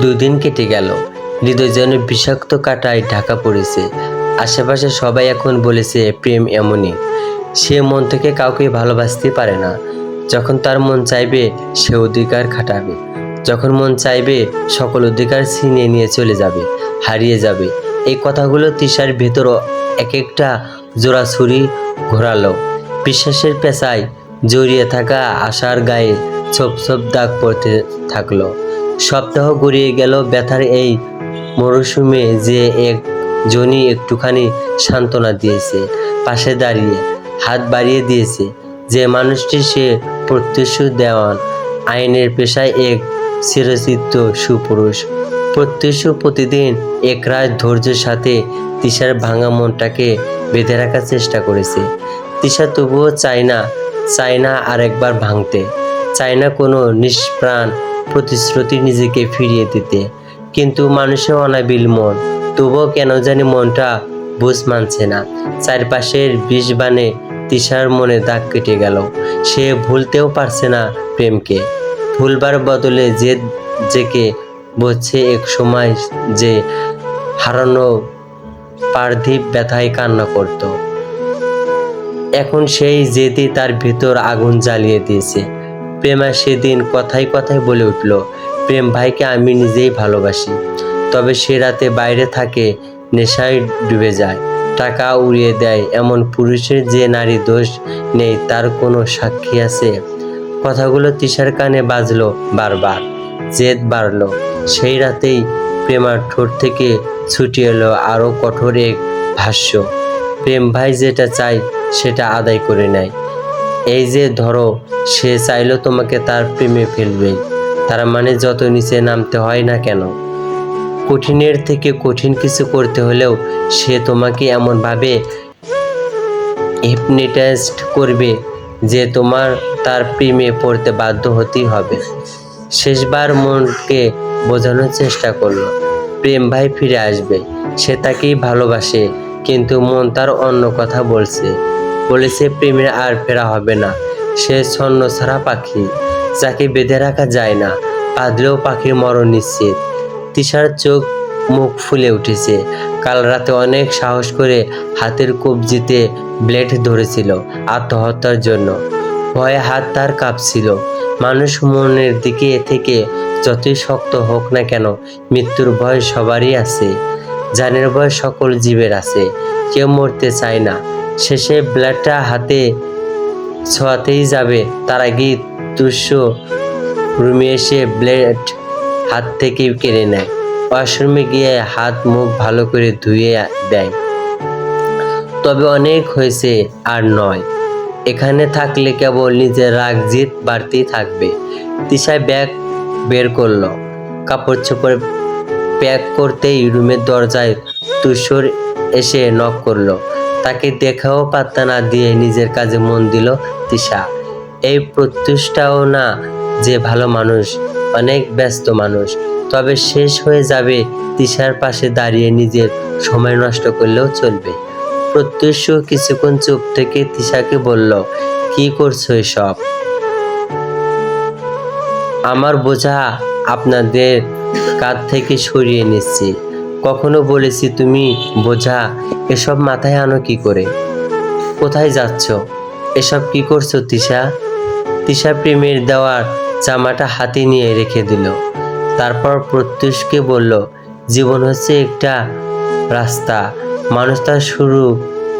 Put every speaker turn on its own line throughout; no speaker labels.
দুদিন কেটে গেল। হৃদয় যেন বিষাক্ত কাটায় ঢাকা পড়েছে। আশেপাশে সবাই এখন বলেছে, প্রেম এমনই। সে মন থেকে কাউকে ভালোবাসতে পারে না। যখন তার মন চাইবে, সে অধিকার খাটাবে। যখন মন চাইবে, সকল অধিকার ছিনিয়ে নিয়ে চলে যাবে, হারিয়ে যাবে। এই কথাগুলো তিশার ভেতর এক একটা জোড়া ছুরি ঘোরালো। বিশ্বাসের পেশায় জড়িয়ে থাকা আশার গায়ে ছোপ ছোপ দাগ পড়তে থাকল। সপ্তাহ গড়িয়ে গেল ব্যথার এই মরশুমে যে এক জনি একটুখানি সান্ত্বনা দিয়েছে, পাশে দাঁড়িয়ে হাত বাড়িয়ে দিয়েছে। যে মানুষটি সে প্রত্যুষ দেওয়ান, আইনের পেশায় এক চিরচিত্ত সুপুরুষ। প্রত্যুষ প্রতিদিন এক রাত ধৈর্যের সাথে তিশার ভাঙা মনটাকে বেঁধে রাখার চেষ্টা করেছে। তিশা তবুও চায় না চায় না আরেকবার ভাঙতে। চায় না কোনো নিষ্প্রাণ প্রতিশ্রুতি নিজেকে ফিরিয়ে দিতে। কিন্তু মানুষের অনাবিল মন, তবুও কেন জানি মনটা বুঝ মানছে না। চারপাশের বিষ বানে তিশার মনে দাগ কেটে গেল। সে ভুলতেও পারছে না প্রেমকে। ভুলবার বদলে যে জেকে বলছে এক সময় যে হারানো পার্থিব ব্যথায় কান্না করতো। এখন সেই জেদি তার ভিতর আগুন জ্বালিয়ে দিয়েছে। প্রেমা সেদিন কথায় কথায় বলে উঠল, প্রেম ভাইকে আমি নিজেই ভালোবাসি। তবে সে রাতে বাইরে থাকে, নেশায় ডুবে যায়। টাকা উড়িয়ে দেয় এমন পুরুষের যে নারী দোষ নেই, তার কোনো সাক্ষী আছে? কথাগুলো তিশার কানে বাজলো বারবার, জেদ বাড়লো। সেই রাতেই প্রেমার ঠোঁট থেকে ছুটি এলো আরও কঠোর এক ভাষ্য। প্রেম ভাই যেটা চাই সেটা আদায় করে নেয়। এই যে ধরো সে চাইলো তোমাকে তার প্রেমে ফেলবে। তার মানে যত নিচে নামতে হয় না কেন। কঠিনের থেকে কঠিন কিছু করতে হলেও সে তোমাকে এমনভাবে হিপনিটাইজড করবে যে তোমার তার প্রেমে পড়তে বাধ্য হতেই হবে। শেষবার মনকে বোঝানোর চেষ্টা করল। প্রেম ভাই ফিরে আসবে। সে তাকেই ভালোবাসে, কিন্তু মন তার অন্য কথা বলছে। বলেছে প্রেমের আর ফেরা হবে না। সে ছন্ন ছাড়া পাখি, যাকে বেঁধে রাখা যায় না বাঁধলেও পাখির মরণ নিশ্চিত। তিশার চোখ মুখ ফুলে উঠেছে। কাল রাতে অনেক সাহস করে হাতের কবজিতে ব্লেড ধরেছিল আত্মহত্যার জন্য। ভয়ে হাত তার কাঁপছিল। মানুষ মনের দিকে থেকে যতই শক্ত হোক না কেন, মৃত্যুর ভয় সবারই আছে। জানের ভয় সকল জীবের আছে। কেউ মরতে চায় না। শেষে ব্লেডটা হাতে ছোঁয়াতেই যাবে। তার আগেই তুষ্য রুমে এসে ব্লেড হাত থেকে কেড়ে নেয়। ওয়াশরুমে গিয়ে হাত মুখ ভালো করে ধুয়ে দেয়। তবে অনেক হয়েছে আর নয়। এখানে থাকলে কেবল নিজের রাগ জিত বাড়তেই থাকবে। তিশায় ব্যাগ বের করল। কাপড় চোপড় প্যাক করতেই রুমের দরজায় তুষর এসে নক করল। তাকে দেখাও পাত্তা না দিয়ে নিজের কাজে মন দিল তিশা। এই প্রত্যুষটাও না যে ভালো মানুষ, অনেক ব্যস্ত মানুষ। তবে শেষ হয়ে যাবে তিশার পাশে দাঁড়িয়ে নিজের সময় নষ্ট করলেও চলবে। প্রত্যুষ কিছুক্ষণ চুপ থেকে তিশাকে বলল, কি করছ এসব? আমার বোঝা আপনাদের কাঁধ থেকে সরিয়ে নিচ্ছি। কখনো বলেছি তুমি, বোঝা, এসব মাথায় আনো কি করে? কোথায় যাচ্ছ? এসব কি করছ, তিশা? তিশা প্রেমের দেওয়ার জামাটা হাতে নিয়ে রেখে দিল। তারপর প্রত্যুষকে বলল, জীবন হচ্ছে একটা রাস্তা। মানুষ তার শুরু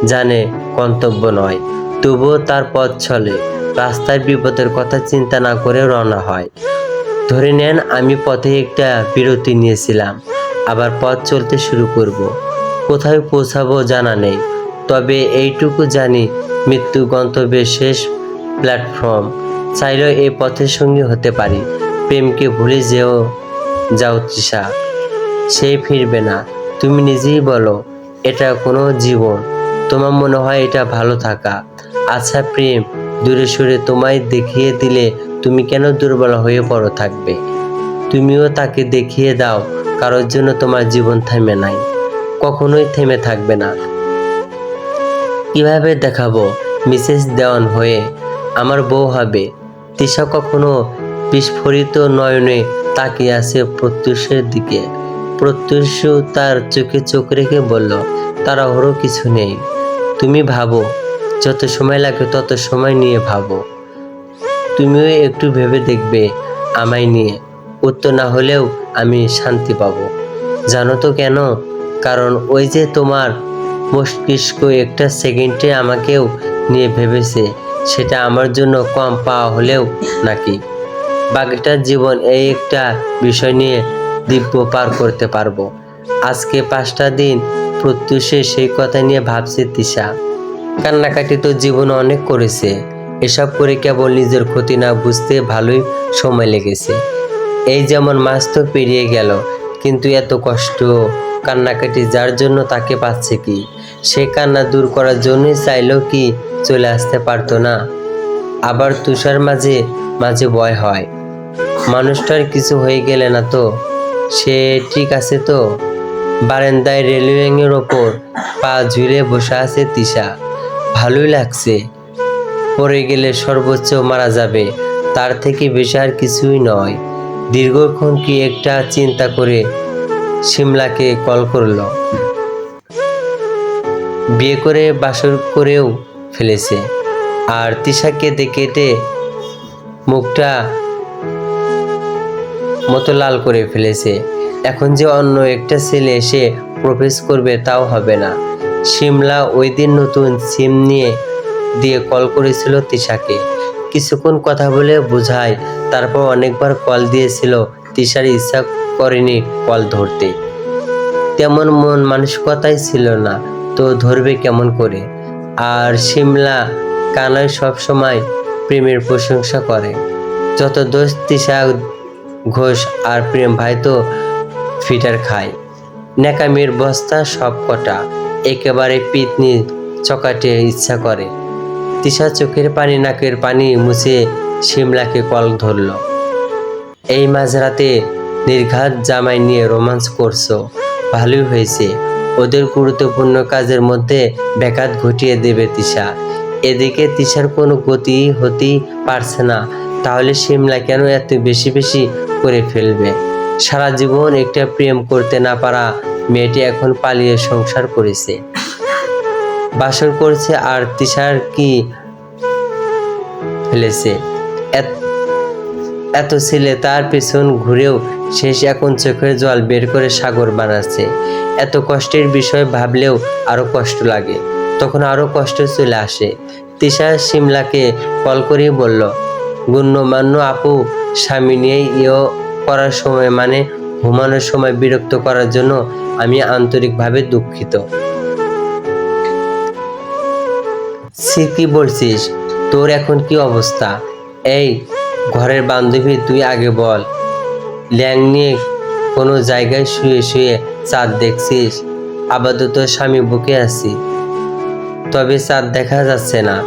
জানে গন্তব্য নয়, তবুও তার পথ চলে। রাস্তার বিপদের কথা চিন্তা না করে রওনা হয়। ধরে নেন, আমি পথে একটা বিরতি নিয়েছিলাম। আবার পথ চলতে শুরু করব। কোথায় পৌঁছাবো জানা নেই, তবে এইটুকু জানি মৃত্যু গন্তব্যের শেষ প্ল্যাটফর্ম। চাইলেও এই পথের সঙ্গী হতে পারি। প্রেমকে ভুলে যেও, যাও তৃষা। সে ফিরবে না। তুমি নিজেই বলো, এটা কোনো জীবন। তোমার মনে হয় এটা ভালো থাকা। আচ্ছা প্রেম, দূরে সরে তোমায় দেখিয়ে দিলে তুমি কেন দুর্বল হয়ে পড়ো থাকবে? তুমিও তাকে দেখিয়ে দাও কারোর জন্য তোমার জীবন থেমে নাই। কখনোই থেমে থাকবে না। কীভাবে দেখাবো? মিসেস দেওয়ান হয়ে আমার বউ হবে। তিশা কখনো বিস্ফোরিত নয়নে তাকিয়ে আছে প্রত্যুষের দিকে। প্রত্যুষ তার চোখে চোখ রেখে বলল, তাড়াহুড়ো কিছু নেই। তুমি ভাবো, যত সময় লাগে তত সময় নিয়ে ভাবো। তুমিও একটু ভেবে দেখবে আমায় নিয়ে। উত্তর না হলেও আমি শান্তি পাবো। জানো তো কেন? কারণ ওই যে তোমার মস্তিষ্ক একটা সেকেন্ডে আমাকেও নিয়ে ভেবেছে, সেটা আমার জন্য কম পাওয়া হলেও নাকি? বাকিটার জীবন এই একটা বিষয় নিয়ে দিব্য পার করতে পারব। আজকে পাঁচটা দিন প্রত্যুষে সেই কথা নিয়ে ভাবছে তিশা। কান্নাকাটি তো জীবন অনেক করেছে। এসব করে কেবল নিজের ক্ষতি না বুঝতে ভালোই সময় লেগেছে। এই যেমন মাস তো পেরিয়ে গেল, কিন্তু এত কষ্ট, কান্নাকাটি যার জন্য তাকে পাচ্ছে কি? সে কান্না দূর করার জন্যই চাইলেও কি চলে আসতে পারতো না? আবার তুষার মাঝে মাঝে ভয় হয়। মানুষটার কিছু হয়ে গেলে না তো? সে ঠিক আছে তো? বারান্দায় রেলিংয়ের ওপর পা ঝুলে বসে আছে তিশা। ভালোই লাগছে। পড়ে গেলে সর্বোচ্চ মারা যাবে, তার থেকে বেশি আর কিছুই নয়। দীর্ঘক্ষণ কি একটা চিন্তা করে সিমলাকে কল করল। বিয়ে করে বাসর করেও ফেলেছে। আর তিশাকে দেখে মুখটা মতো লাল করে ফেলেছে। এখন যে অন্য একটা ছেলে এসে প্রবেশ করবে তাও হবে না। সিমলা ওই দিন নতুন সিম নিয়ে দিয়ে কল করেছিল তিশাকে। কিছুক্ষণ কথা বলে বোঝায়। তারপর অনেকবার কল দিয়েছিল। তিশার ইচ্ছা করেনি কল ধরতে। তেমন মন মানসিকতাই ছিল না, তো ধরবে কেমন করে? আর সিমলা কানায় সবসময় প্রেমের প্রশংসা করে। যত দোষ তিশা ঘোষ আর প্রেম ভাই তো ফিটার খায়। ন্যাকামির বস্তা সব কটা একেবারে পিতনি চকাটে ইচ্ছা করে। তিশা চোখের পানি নাকের পানি মুছে সিমলাকে কল ধরল। এই মাঝরাতে নির্ঘাত জামাই নিয়ে রোমান্স করছ। ভালোই হয়েছে। ওদের গুরুত্বপূর্ণ কাজের মধ্যে ব্যাঘাত ঘটিয়ে দেবে তিশা। এদিকে তিশার কোনো গতি হতেই পারছে না। তাহলে শিমলা কেন এত বেশি বেশি করে ফেলবে? সারা জীবন একটা প্রেম করতে না পারা মেয়েটি এখন পালিয়ে সংসার করেছে। বাসর করছে আর তিশার কি ফেলেছে? এত- ছেলে তার পেছন ঘুরেও শেষ এখন চোখের জল বের করে সাগর বানাচ্ছে। এত কষ্টের বিষয় ভাবলেও আরও কষ্ট লাগে। তখন আরও কষ্ট চলে আসে। তিশা সিমলাকে কল করে বলল গণ্যমান্য আপু, স্বামী নিয়ে ইয়ে করার সময় মানে ঘুমানোর সময় বিরক্ত করার জন্য আমি আন্তরিকভাবে দুঃখিত। সে কি বলছিস? তোর এখন কি অবস্থা? এই, ঘরের বান্ধবী তুই আগে বল। ল্যাং নিয়ে কোনো জায়গায় শুয়ে শুয়ে চাঁদ দেখছিস? আপাতত স্বামী বুকে আছি। তবে চাঁদ দেখা যাচ্ছে না।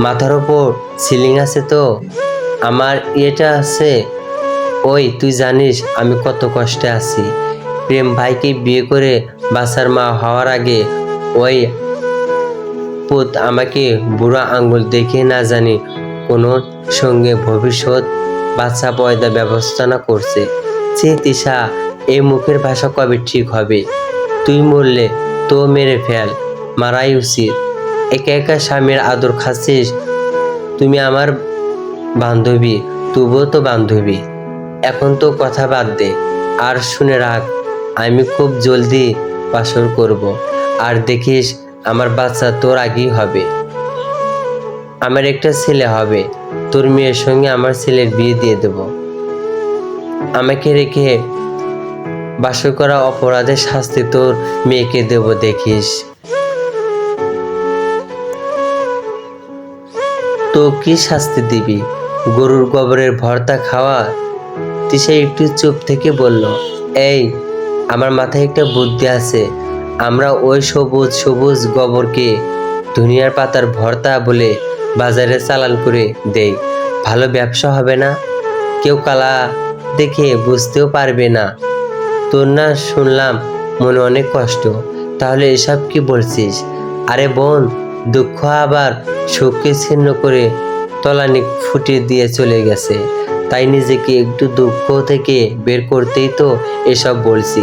মাথার ওপর সিলিং আছে তো। আমার ইয়েটা আছে। ওই, তুই জানিস আমি কত কষ্টে আছি। প্রেম ভাইকে বিয়ে করে বাসার মা হওয়ার আগে ওই পুত আমাকে বুড়া আঙ্গুল দেখে না জানি কোনো সঙ্গে ভবিষ্যৎ বাচ্চা পয়দা ব্যবস্থা না করছে। সে তিশা এই মুখের ভাষা কবে ঠিক হবে? তুই মরলে তো মেরে ফেল, মারাই উচিত। একা একা স্বামীর আদর খাচ্ছিস, তুমি আমার বান্ধবী তবুও তো বান্ধবী। এখন তো কথা বাদ দে, আর শুনে রাখ, আমি খুব জলদি বাসর করব। আর দেখিস আমার বাচ্চা তোর আগেই হবে। আমার একটা ছেলে হবে, তোর মেয়ের সঙ্গে আমার ছেলের বিয়ে দিয়ে দেব। আমাকে রেখে বাসর করা অপরাধের শাস্তি তোর মেয়েকে দেব দেখিস। তো কি শাস্তি দিবি? গরুর গোবরের ভর্তা খাওয়া? তিশা একটু চুপ থেকে বলল, এই, আমার মাথায় একটা বুদ্ধি আছে। আমরা ওই সবুজ সবুজ গোবরকে দুনিয়ার পাতার ভর্তা বলে বাজারে চালান করে দেই। ভালো ব্যবসা হবে না? কেউ কালা দেখে বুঝতেও পারবে না। তোর না শুনলাম মনে অনেক কষ্ট। তাহলে এসব কি বলছিস? আরে বোন, দুঃখ আবার সুখকে ছিন্ন করে তলানি ফুটিয়ে দিয়ে চলে গেছে। তাই নিজেকে একটু দুঃখ থেকে বের করতেই তো এসব বলছি।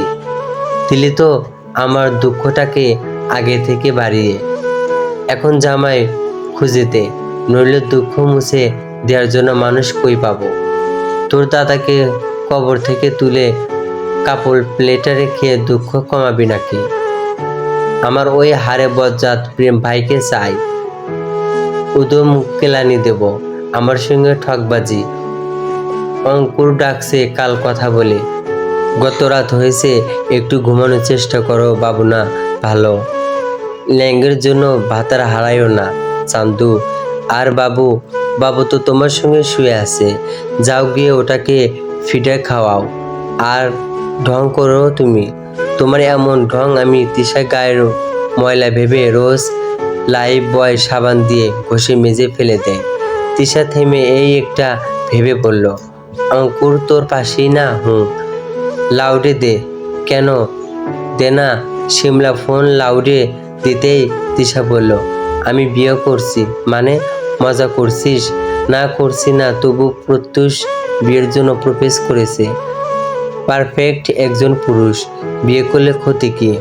দিলি তো আমার দুঃখটাকে আগে থেকে বাড়িয়ে। এখন জামাই খুঁজেতে, নইলে দুঃখ মুছে দেওয়ার জন্য মানুষ কই পাবো? তোর দাদাকে কবর থেকে তুলে কাপড় প্লেটে রেখে দুঃখ কমাবি নাকি? আমার ওই হারে বজ্জাত প্রেম ভাইকে চাই। উদম কেলানি দেব, আমার সঙ্গে ঠকবাজি অঙ্কুর ডাকছে, কাল কথা বলে। গত রাত হয়েছে, একটু ঘুমানোর চেষ্টা করো বাবু না ভালো। ল্যাঙ্গের জন্য ভাতার হারাইও না, চান্দু। আর বাবু বাবু তো তোমার সঙ্গে শুয়ে আছে, যাও গিয়ে ওটাকে ফিডে খাওয়াও। আর ঢং করো তুমি, তোমার এমন ঢং আমি তিশা গায়ের ময়লা ভেবে রোজ লাইফ বয় সাবান দিয়ে ঘষে মেজে ফেলে দেয়। তিশা থেমে এই একটা ভেবে বলল, অঙ্কুর তোর পাশেই না, হুঁ? লাউডে দে। কেন? দে না শিমলা ফোন লাউডে দিতেই দিশা বলল, আমি বিয়ে করছি। মানে? মজা করছিস? না করছি না, তবু প্রত্যুষ বিয়ের জন্য প্রবেশ করেছে। পারফেক্ট একজন পুরুষ, বিয়ে করলে ক্ষতি কি?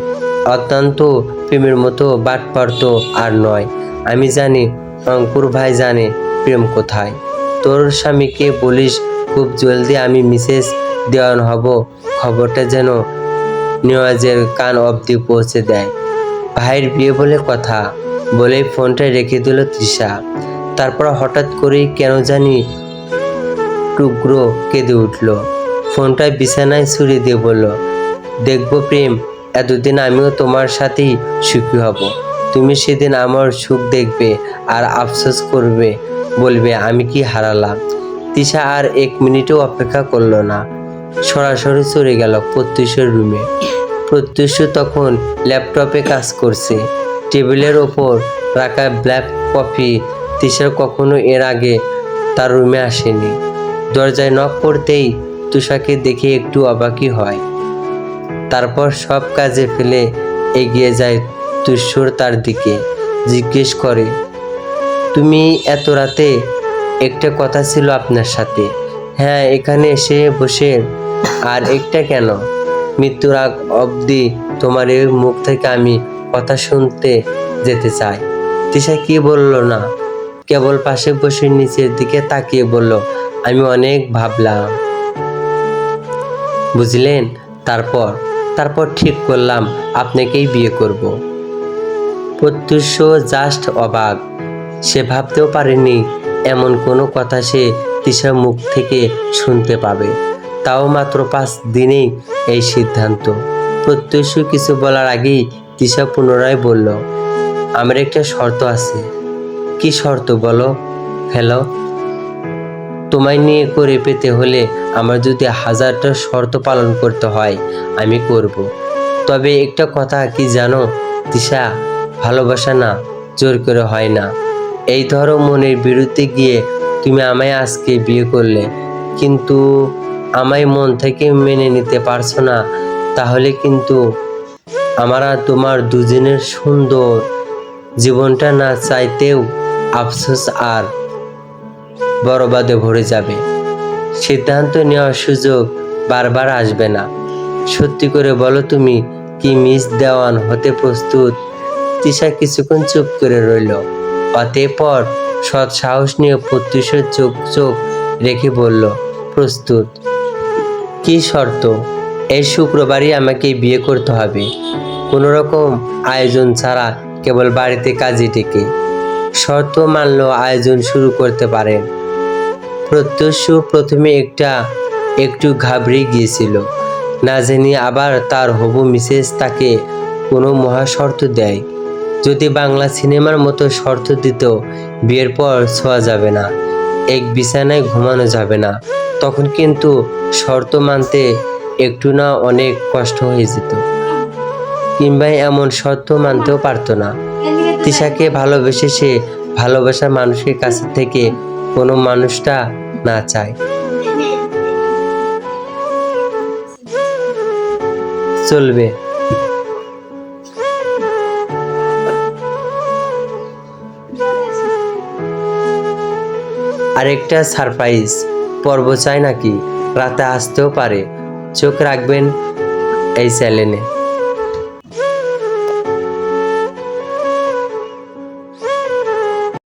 অত্যন্ত প্রেমের মতো বাট পারতো আর নয়। আমি জানি, অঙ্কুর ভাই জানে প্রেম কোথায়। তোর স্বামীকে বলিস, খুব জলদি আমি মিসেস দেওয়ান হব। খবরটা যেন নেওয়াজের কান অবধি পৌঁছে দেয়। ভাইয়ের বিয়ে বলে কথা, বলেই ফোনটা রেখে দিল তৃষা। তারপর হঠাৎ করেই কেন জানি টুকরো কেঁদে উঠল। ফোনটা বিছানায় ছুড়ে দিয়ে বলল, দেখব প্রেম, এতদিন আমিও তোমার সাথেই সুখী হব। তুমি সেদিন আমার সুখ দেখবে আর আফসোস করবে, বলবে আমি কি হারালাম। তিশা আর এক মিনিটও অপেক্ষা করল না। সরাসরি চলে গেল প্রত্যুষের রুমে। প্রত্যুষ তখন ল্যাপটপে কাজ করছে। টেবিলের ওপর রাখা ব্ল্যাক কফি তিশার কখনো এর আগে তার রুমে আসেনি। দরজায় নক করতেই তুষাকে দেখে একটু অবাকই হয়। তারপর সব কাজে ফেলে এগিয়ে যায় তুষর তার দিকে, জিজ্ঞেস করে, তুমি এত রাতে একটা কথা ছিল আপনার সাথে? হ্যাঁ এখানে এসে বসে আর একটা কেন? মৃত্যুর আগ অবধি তোমার এই মুখ থেকে আমি কথা শুনতে যেতে চাই। তিশা কি বলল না? কেবল পাশে বসে নিচের দিকে তাকিয়ে বলল, আমি অনেক ভাবলাম। বুঝলেন? তারপর তারপর ঠিক করলাম, আপনাকেই বিয়ে করব। প্রত্যুষ জাস্ট অবাক। সে ভাবতেও পারেনি, এমন কোনো কথা সে তিশার মুখ থেকে শুনতে পাবে। তাও মাত্র পাঁচ দিনেই এই সিদ্ধান্ত। প্রত্যুষ কিছু বলার আগেই তিশা পুনরায় বলল, আমার একটা শর্ত আছে। কি শর্ত বলো? হ্যালো, তোমায় নিয়ে করে পেতে হলে আমার যদি হাজারটা শর্ত পালন করতে হয়, আমি করব। তবে একটা কথা কি জানো, তিশা? ভালোবাসা না, জোর করে হয় না। এই ধরো মনের বিরুদ্ধে গিয়ে তুমি আমায় আজকে বিয়ে করলে। কিন্তু আমায় মন থেকে মেনে নিতে পারছ না, তাহলে কিন্তু আমার তোমার দুজনের সুন্দর জীবনটা না চাইতেও আফসোস আর বরবাদে ভরে যাবে। সিদ্ধান্ত নেওয়ার সুযোগ বারবার আসবে না। সত্যি করে বলো তুমি, কি মিস দেওয়ান হতে প্রস্তুত? তিশা কিছুক্ষণ চুপ করে রইল। অতঃপর সৎ সাহস নিয়ে প্রত্যুষের চোখ চোখ রেখে বলল, প্রস্তুত। কি শর্ত? এই শুক্রবারই আমাকে বিয়ে করতে হবে। কোনো রকম আয়োজন ছাড়া কেবল বাড়িতে কাজে ডেকে শর্ত মানলেও আয়োজন শুরু করতে পারেন প্রত্যুষ প্রথমে একটা একটু ঘাবড়ে গিয়েছিল। না জানি আবার তার হবু মিসেস তাকে কোনো মহাশর্ত দেয়। যদি বাংলা সিনেমার মতো শর্ত দিত, বিয়ের পর ছোঁয়া যাবে না। এক বিছানায় ঘুমানো যাবে না। তখন কিন্তু শর্ত মানতে একটু না অনেক কষ্ট হয়ে যেত। কিংবা এমন শর্ত মানতেও পারতো না। তিশাকে ভালোবেসে সে ভালোবাসা মানুষের কাছ থেকে কোনো মানুষটা না চায়। চলবে। আরেকটা সারপ্রাইজ। পর্ব চায় নাকি? রাতে আসতেও পারে। চোখ রাখবেন এই চ্যানেলে।